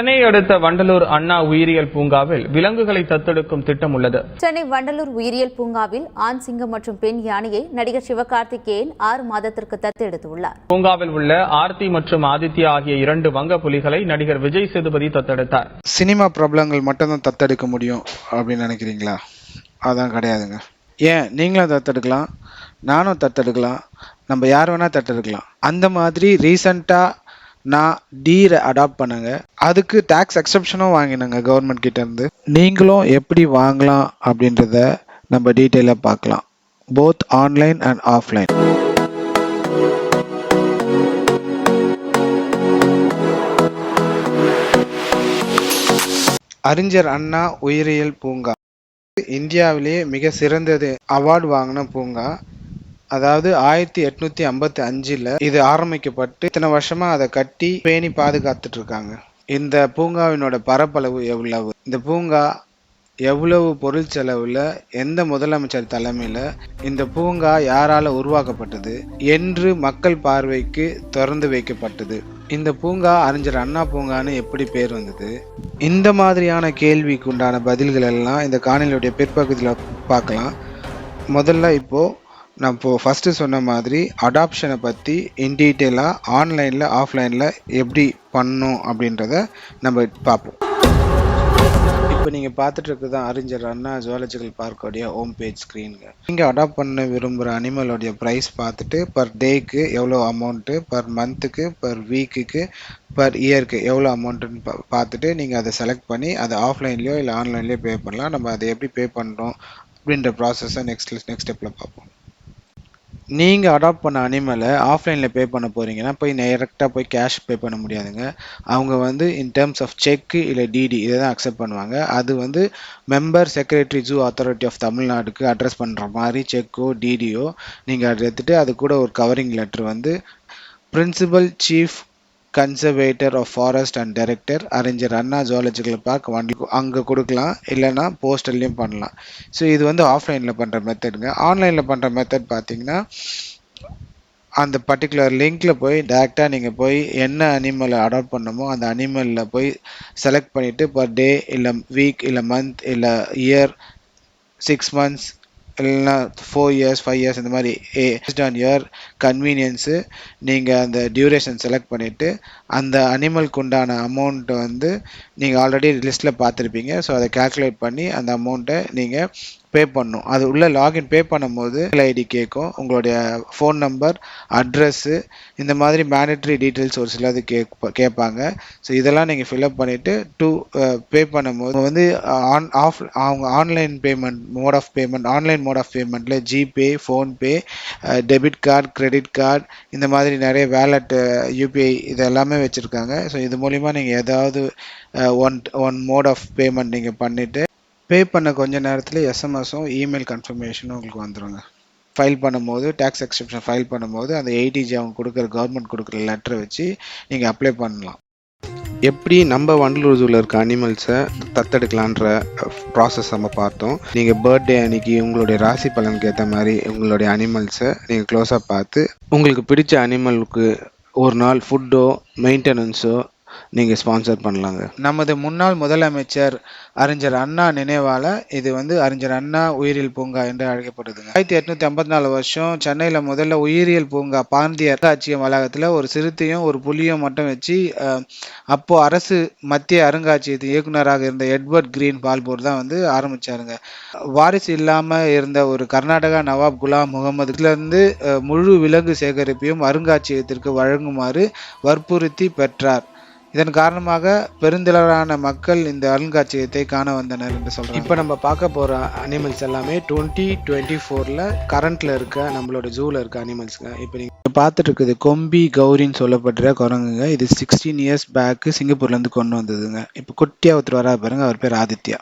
சென்னை அடுத்த வண்டலூர் அண்ணா உயிரியல் பூங்காவில் விலங்குகளை தத்தெடுக்கும் திட்டம் உள்ளது. சென்னை வண்டலூர் உயிரியல் பூங்காவில் ஆண் சிங்கம் மற்றும் பெண் யானையை நடிகர் சிவகார்த்திகேயன் ஆறு மாதத்திற்கு தத்தெடுத்துள்ளார். பூங்காவில் உள்ள ஆர்த்தி மற்றும் ஆதித்யா ஆகிய இரண்டு வங்க புலிகளை நடிகர் விஜய் சேதுபதி தத்தெடுத்தார். சினிமா பிரபலங்கள் மட்டும்தான் தத்தெடுக்க முடியும் அப்படின்னு நினைக்கிறீங்களா? அதான் கிடையாதுங்க. ஏன்? நீங்களும் தத்தெடுக்கலாம் நானும் தத்தெடுக்கலாம் நம்ம யார் வேணால் தத்தெடுக்கலாம். அந்த மாதிரி ரீசண்டாக நான் டீரை அடாப்ட் பண்ணேங்க. அதுக்கு டேக்ஸ் எக்ஸப்ஷனும் வாங்கினேங்க கவர்மெண்ட் கிட்டேருந்து. நீங்களும் எப்படி வாங்கலாம் அப்படின்றத நம்ம டீட்டெயிலாக பார்க்கலாம். போத் ஆன்லைன் அண்ட் ஆஃப்லைன் அறிஞர் அண்ணா உயிரியல் பூங்கா. இந்தியாவிலேயே மிக சிறந்தது அவார்டு வாங்கின பூங்கா. அதாவது ஆயிரத்தி எட்நூத்தி ஐம்பத்தி அஞ்சுல இது ஆரம்பிக்கப்பட்டு இத்தனை வருஷமா அதை கட்டி பேணி பாதுகாத்துட்டு இருக்காங்க இந்த பூங்காவினோட பரப்பளவு எவ்வளவு? இந்த பூங்கா எவ்வளவு பொருள் செலவில் எந்த முதலமைச்சர் தலைமையில் இந்த பூங்கா யாரால உருவாக்கப்பட்டது? என்று மக்கள் பார்வைக்கு திறந்து வைக்கப்பட்டது. இந்த பூங்கா அறிஞர் அண்ணா பூங்கான்னு எப்படி பேர் வந்தது? இந்த மாதிரியான கேள்விக்கு உண்டான பதில்கள் எல்லாம் இந்த காணொலியுடைய பிற்பகுதியில் பார்க்கலாம். முதல்ல இப்போது நான் இப்போது ஃபஸ்ட்டு சொன்ன மாதிரி அடாப்ஷனை பற்றி இன் டீட்டெயிலாக ஆன்லைனில் ஆஃப்லைனில் எப்படி பண்ணும் அப்படின்றத நம்ம பார்ப்போம். இப்போ நீங்கள் பார்த்துட்டு தான் அறிஞர் அண்ணா ஜுவாலஜிக்கல் பார்க்கோடைய ஹோம் பேஜ் ஸ்க்ரீனுங்க நீங்கள் அடாப்ட் பண்ண விரும்புகிற அனிமலோடைய ப்ரைஸ் பார்த்துட்டு பர் டேக்கு எவ்வளோ அமௌண்ட்டு பர் மந்த்துக்கு பர் வீக்குக்கு பர் இயருக்கு எவ்வளோ அமௌண்ட்டுன்னு பா பார்த்துட்டு நீங்கள் அதை செலக்ட் பண்ணி அதை ஆஃப்லைன்லேயோ இல்லை ஆன்லைன்லேயோ பே பண்ணலாம். நம்ம அதை எப்படி பே பண்ணுறோம் அப்படின்ற ப்ராசஸை நெக்ஸ்ட் நெக்ஸ்ட் ஸ்டெப்பில் பார்ப்போம். நீங்கள் அடாப்ட் பண்ண அனிமலை ஆஃப்லைனில் பே பண்ண போகிறீங்கன்னா போய் டைரெக்டாக போய் கேஷ் பே பண்ண முடியாதுங்க. அவங்க வந்து இன் டேர்ம்ஸ் ஆஃப் செக்கு இல்லை டிடி இதை தான் அக்செப்ட் பண்ணுவாங்க. அது வந்து member secretary zoo authority of தமிழ்நாடுக்கு address பண்ணுற மாதிரி செக்கோ டிடியோ நீங்கள் அதை எடுத்துகிட்டு அது கூட ஒரு கவரிங் லெட்ரு வந்து principal chief conservator of forest and director Arignar Anna zoological park வண்டி அங்கே கொடுக்கலாம் இல்லைன்னா போஸ்டல்லையும் பண்ணலாம். ஸோ இது வந்து ஆஃப்லைனில் பண்ணுற மெத்தடுங்க ஆன்லைனில் பண்ணுற மெத்தட் பார்த்தீங்கன்னா அந்த பர்டிகுலர் லிங்க்கில் போய் டேரெக்டாக நீங்கள் போய் என்ன அனிமலை அடாப்ட் பண்ணமோ அந்த அனிமலில் போய் செலக்ட் பண்ணிவிட்டு பர் டே இல்லை வீக் இல்லை மந்த் இல்லை இயர் சிக்ஸ் மந்த்ஸ் இல்லைன்னா ஃபோர் இயர்ஸ் ஃபைவ் இயர்ஸ் இந்த மாதிரி பேஸ்ட் ஆன் யுவர் கன்வீனியன்ஸு நீங்கள் அந்த டியூரேஷன் செலக்ட் பண்ணிவிட்டு அந்த அனிமலுக்கு உண்டான அமௌண்ட்டை வந்து நீங்கள் ஆல்ரெடி லிஸ்ட்டில் பார்த்துருப்பீங்க. ஸோ அதை கால்குலேட் பண்ணி அந்த அமௌண்ட்டை நீங்கள் பே பண்ணும். அது உள்ளே லாகின் பே பண்ணும்போது ஐடி கேட்கும் உங்களுடைய ஃபோன் நம்பர் அட்ரஸ்ஸு இந்த மாதிரி மேண்டட்ரி டீட்டெயில்ஸ் ஒரு சிலது கேட்ப கேட்பாங்க. ஸோ இதெல்லாம் நீங்கள் ஃபில்அப் பண்ணிவிட்டு டூ பே பண்ணும்போது வந்து ஆன் ஆஃப் அவங்க online payment mode of payment online mode of பேமெண்ட்டில் GPay PhonePe debit card credit card இந்த மாதிரி நிறைய வேலெட்டு யூபிஐ இது எல்லாமே வச்சுருக்காங்க. ஸோ இது மூலிமா நீங்கள் ஏதாவது one one mode of payment நீங்கள் பண்ணிவிட்டு பே பண்ண கொஞ்ச நேரத்தில் எஸ்எம்எஸும் இமெயில் கன்ஃபர்மேஷனும் உங்களுக்கு வந்துடுங்க ஃபைல் பண்ணும்போது டேக்ஸ் எக்ஸப்ஷன் ஃபைல் பண்ணும்போது அந்த எயிட்டிஜி அவங்க கொடுக்குற கவர்மெண்ட் கொடுக்குற லெட்டரை வச்சு நீங்கள் அப்ளை பண்ணலாம். எப்படி நம்ம வண்டலூர் ஜூவில் இருக்க அனிமல்ஸை தத்தெடுக்கலான்ற ப்ராசஸ் நம்ம பார்த்தோம். நீங்கள் பர்த்டே அன்னைக்கு உங்களுடைய ராசி பலனுக்கு ஏற்ற மாதிரி உங்களுடைய அனிமல்ஸை நீங்கள் க்ளோஸாக பார்த்து உங்களுக்கு பிடிச்ச அனிமலுக்கு ஒரு நாள் ஃபுட்டோ மெயின்டெனன்ஸோ நீங்கள் ஸ்பான்சர் பண்ணலாங்க. நமது முன்னாள் முதலமைச்சர் அறிஞர் அண்ணா நினைவால இது வந்து அறிஞர் அண்ணா உயிரியல் பூங்கா என்று அழைக்கப்படுதுங்க. ஆயிரத்தி எட்நூத்தி ஐம்பத்தி நாலு வருஷம் சென்னையில் முதல்ல உயிரியல் பூங்கா பாந்திய அருங்காட்சியக வளாகத்தில் ஒரு சிறுத்தையும் ஒரு புலியும் மட்டும் வச்சு அப்போ அரசு மத்திய அருங்காட்சியகத்தின் இயக்குனராக இருந்த எட்வர்ட் கிரீன் பால்போர் தான் வந்து ஆரம்பிச்சாருங்க. வாரிசு இல்லாம இருந்த ஒரு கர்நாடகா நவாப் குலாம் முகமதுல இருந்து முழு விலங்கு சேகரிப்பையும் அருங்காட்சியகத்திற்கு வழங்குமாறு வற்புறுத்தி பெற்றார். இதன் காரணமாக பெருந்திரளான மக்கள் இந்த அருங்காட்சியகத்தை காண வந்தனர் என்று சொல்றாங்க. இப்போ நம்ம பார்க்க போற அனிமல்ஸ் எல்லாமே டுவெண்ட்டி டுவெண்ட்டி ஃபோர்ல கரண்ட்ல இருக்க நம்மளோட ஜூல இருக்க அனிமல்ஸ்ங்க இப்போ நீங்க பார்த்துட்டு இருக்குது கொம்பி கௌரின்னு சொல்லப்படுற குரங்குங்க. இது சிக்ஸ்டீன் இயர்ஸ் பேக்கு சிங்கப்பூர்ல இருந்து கொண்டு வந்ததுங்க. இப்போ குட்டியா ஒருத்தர் வரா பாருங்க. அவர் பேர் ஆதித்யா.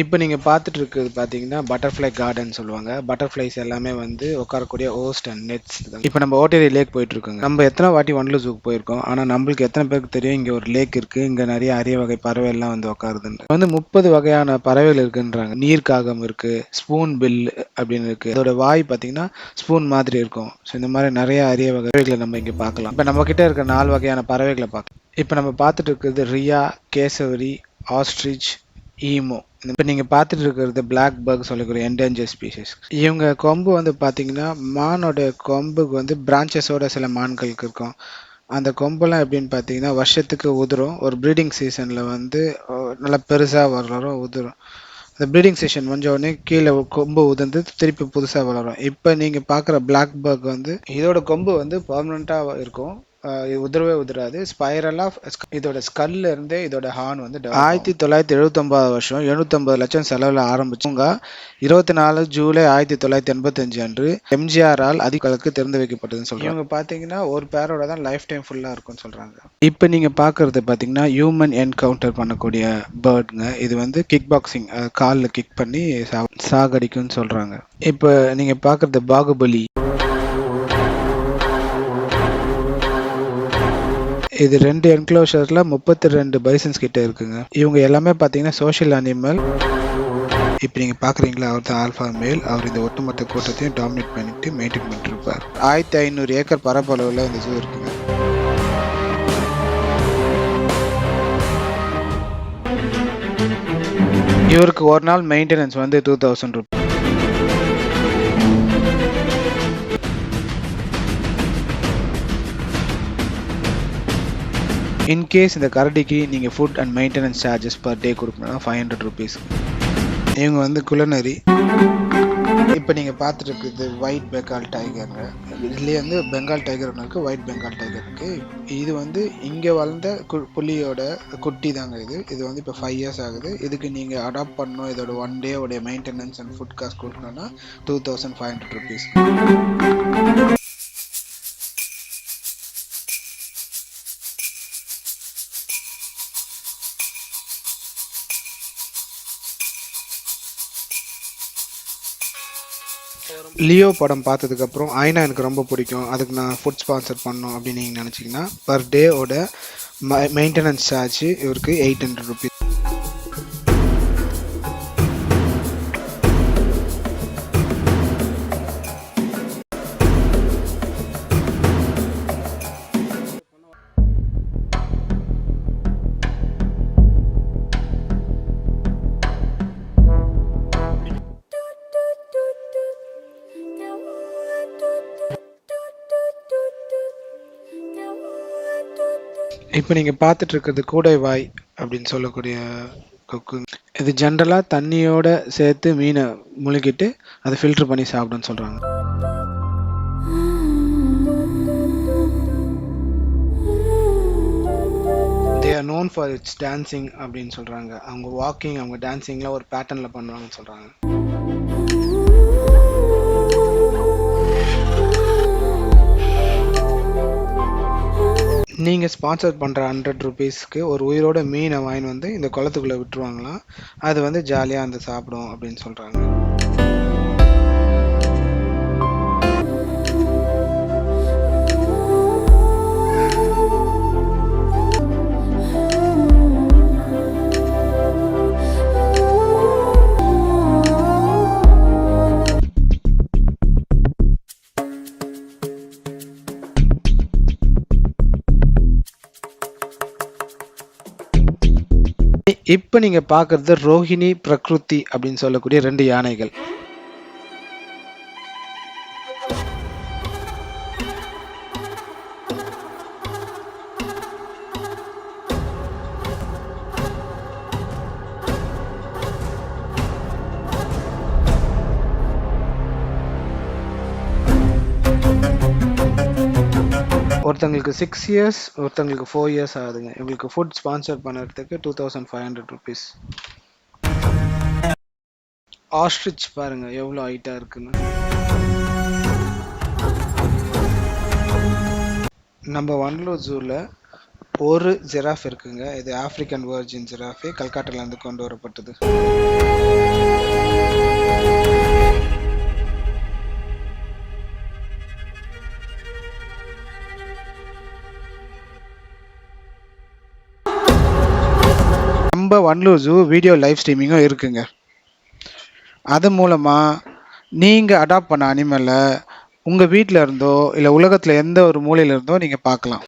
இப்போ நீங்கள் பார்த்துட்டு இருக்கிறது பார்த்தீங்கன்னா பட்டர்ஃப்ளை கார்டன் சொல்லுவாங்க. பட்டர்ஃப்ளைஸ் எல்லாமே வந்து உட்காரக்கூடிய ஓஸ்ட் அண்ட் நெட்ஸ் இப்போ நம்ம ஓட்டேரி லேக் போயிட்டு இருக்கோங்க. நம்ம எத்தனை வாட்டி ஒன்ல ஜூக்கு போயிருக்கோம். ஆனால் நம்மளுக்கு எத்தனை பேருக்கு தெரியும்? இங்கே ஒரு லேக் இருக்குது இங்கே நிறைய அரிய வகை பறவை எல்லாம் வந்து உட்காருதுன்னு வந்து முப்பது வகையான பறவைகள் இருக்குன்றாங்க. நீர்க்காகம் இருக்குது ஸ்பூன் பில் அப்படின்னு இருக்குது அதோட வாய் பார்த்தீங்கன்னா ஸ்பூன் மாதிரி இருக்கும். ஸோ இந்த மாதிரி நிறைய அரிய வகைகளை நம்ம இங்கே பார்க்கலாம். இப்போ நம்மக்கிட்ட இருக்கிற நாலு வகையான பறவைகளை பார்க்கலாம். இப்போ நம்ம பார்த்துட்டு இருக்கிறது ரியா கேசவரி ஆஸ்ட்ரிச் ஈமோ. இப்போ நீங்கள் பார்த்துட்டு இருக்கிறது பிளாக் பர்க் சொல்லக்கூடிய என்டேஞ்சர் ஸ்பீஷிஸ் இவங்க கொம்பு வந்து பார்த்தீங்கன்னா மானோட கொம்புக்கு வந்து பிரான்ச்சஸோட சில மான்களுக்கு இருக்கும். அந்த கொம்பெல்லாம் எப்படின்னு பார்த்தீங்கன்னா வருஷத்துக்கு உதிரும். ஒரு ப்ரீடிங் சீசனில் வந்து நல்லா பெருசாக வளரும் உதிரும். அந்த ப்ரீடிங் சீசன் முடிஞ்ச உடனே கீழே கொம்பு உதிர்ந்து திருப்பி புதுசாக வளரும். இப்போ நீங்கள் பார்க்குற பிளாக் பக் வந்து இதோட கொம்பு வந்து பர்மனெண்ட்டாக இருக்கும். உதிரவே உதிராது. ஸ்பைரலாக இதோட ஸ்கல்ல இருந்தே இதோட ஹார்ன் வந்து. ஆயிரத்தி தொள்ளாயிரத்தி எழுபத்தொம்பது வருஷம் எழுநூத்தொம்பது லட்சம் செலவில் ஆரம்பிச்சுங்க இருபத்தி நாலு ஜூலை ஆயிரத்தி தொள்ளாயிரத்தி எண்பத்தஞ்சு அன்று எம்ஜிஆரால் அதிகளுக்கு திறந்து வைக்கப்பட்டதுன்னு சொல்றாங்க. இவங்க பார்த்தீங்கன்னா ஒரு பேரோட தான் லைஃப் டைம் ஃபுல்லாக இருக்கும்னு சொல்கிறாங்க இப்போ நீங்கள் பார்க்குறது பார்த்தீங்கன்னா ஹியூமன் என்கவுண்டர் பண்ணக்கூடிய பேர்டுங்க இது வந்து கிக் பாக்ஸிங் காலில் கிக் பண்ணி சாகடிக்கும்னு சொல்கிறாங்க இப்போ நீங்கள் பார்க்குறது பாகுபலி. இது ரெண்டு என்க்ளோஷர்ல முப்பத்தி ரெண்டு பைசன்ஸ் கிட்ட இருக்குங்க. இவங்க எல்லாமே பார்த்தீங்கன்னா சோஷியல் அனிமல் இப்போ நீங்கள் பார்க்குறீங்களா அவர் தான் ஆல்ஃபா மேல் அவர் இந்த ஒட்டுமொத்த கூட்டத்தையும் டாமினேட் பண்ணிட்டு மெயின்டைன் பண்ணிட்டு இருப்பார் ஆயிரத்தி ஐநூறு ஏக்கர் பரப்பளவில் இந்த ஜூ இருக்குங்க. இவருக்கு ஒரு நாள் மெயின்டெனன்ஸ் வந்து டூ தௌசண்ட் ருபீஸ் இன்கேஸ் இந்த கரடிக்கு நீங்கள் food and maintenance charges per day கொடுக்கணும்னா ஃபைவ் ஹண்ட்ரட் ருபீஸ் இவங்க வந்து குலநரி இப்போ நீங்கள் பார்த்துட்டு இருக்குது ஒயிட் பெங்கால் டைகருங்க இதுலேயே வந்து பெங்கால் டைகர் ஒன்று இருக்குது ஒயிட் பெங்கால் டைகர் இருக்குது இது வந்து இங்கே வளர்ந்த கு புலியோட குட்டி தாங்க இது. இது வந்து இப்போ ஃபைவ் இயர்ஸ் ஆகுது. இதுக்கு நீங்கள் அடாப்ட் பண்ணணும். இதோட ஒன் டே உடைய மெயின்டெனன்ஸ் அண்ட் ஃபுட் காஸ்ட் கொடுக்கணும்னா two thousand five hundred rupees Leo படம் பார்த்ததுக்கப்புறம் ஐனா எனக்கு ரொம்ப பிடிக்கும். அதுக்கு நான் ஃபுட் ஸ்பான்சர் பண்ணணும் அப்படின்னு நீங்கள் நினச்சிங்கன்னா பர் டேவோட மெயின்டெனன்ஸ் சார்ஜ் இவருக்கு எயிட் ஹண்ட்ரட் ருபீஸ் இப்போ நீங்கள் பார்த்துட்டு இருக்கிறது கூடை வாய் அப்படின்னு சொல்லக்கூடிய கொக்கு. இது ஜென்ரலாக தண்ணியோட சேர்த்து மீனை முழுகிட்டு அதை ஃபில்டர் பண்ணி சாப்பிடுன்னு சொல்கிறாங்க they are known for its dancing அப்படின்னு சொல்கிறாங்க அவங்க வாக்கிங் அவங்க டான்சிங்லாம் ஒரு பேட்டர்னில் பண்ணுவாங்கன்னு சொல்கிறாங்க நீங்கள் ஸ்பான்சர் பண்ணுற ஹண்ட்ரட் ருபீஸ்க்கு ஒரு உயிரோட மீனை வாங்கி வந்து இந்த குளத்துக்குள்ளே விட்டுருவாங்களாம் அது வந்து ஜாலியாக அந்த சாப்பிடும் அப்படின்னு சொல்கிறாங்க இப்போ நீங்கள் பார்க்குறது ரோஹிணி பிரகிருதி அப்படின்னு சொல்லக்கூடிய ரெண்டு யானைகள். ஒருத்தங்களுக்கு சிக்ஸ் இயர்ஸ் ஒருத்தங்களுக்கு ஃபோர் இயர்ஸ் ஆகுதுங்க. இவங்களுக்கு ஃபுட் ஸ்பான்சர் பண்ணுறதுக்கு two thousand five hundred rupees ostrich பாருங்க எவ்வளோ ஹைட்டாக இருக்குன்னு. நம்ம வண்டலூர் ஜூவில் ஒரு ஜெராஃப் இருக்குங்க. இது ஆப்பிரிக்கன் வேர்ஜின் ஜெராஃபே கல்கட்டாலேருந்து கொண்டு வரப்பட்டது. நம்ம வண்டலூர் ஜூ வீடியோ லைவ் ஸ்ட்ரீமிங்கும் இருக்குங்க. அது மூலமாக நீங்கள் அடாப்ட் பண்ண அனிமலை உங்கள் வீட்டில் இருந்தோ இல்லை உலகத்தில் எந்த ஒரு மூலையில் இருந்தோ நீங்கள் பார்க்கலாம்.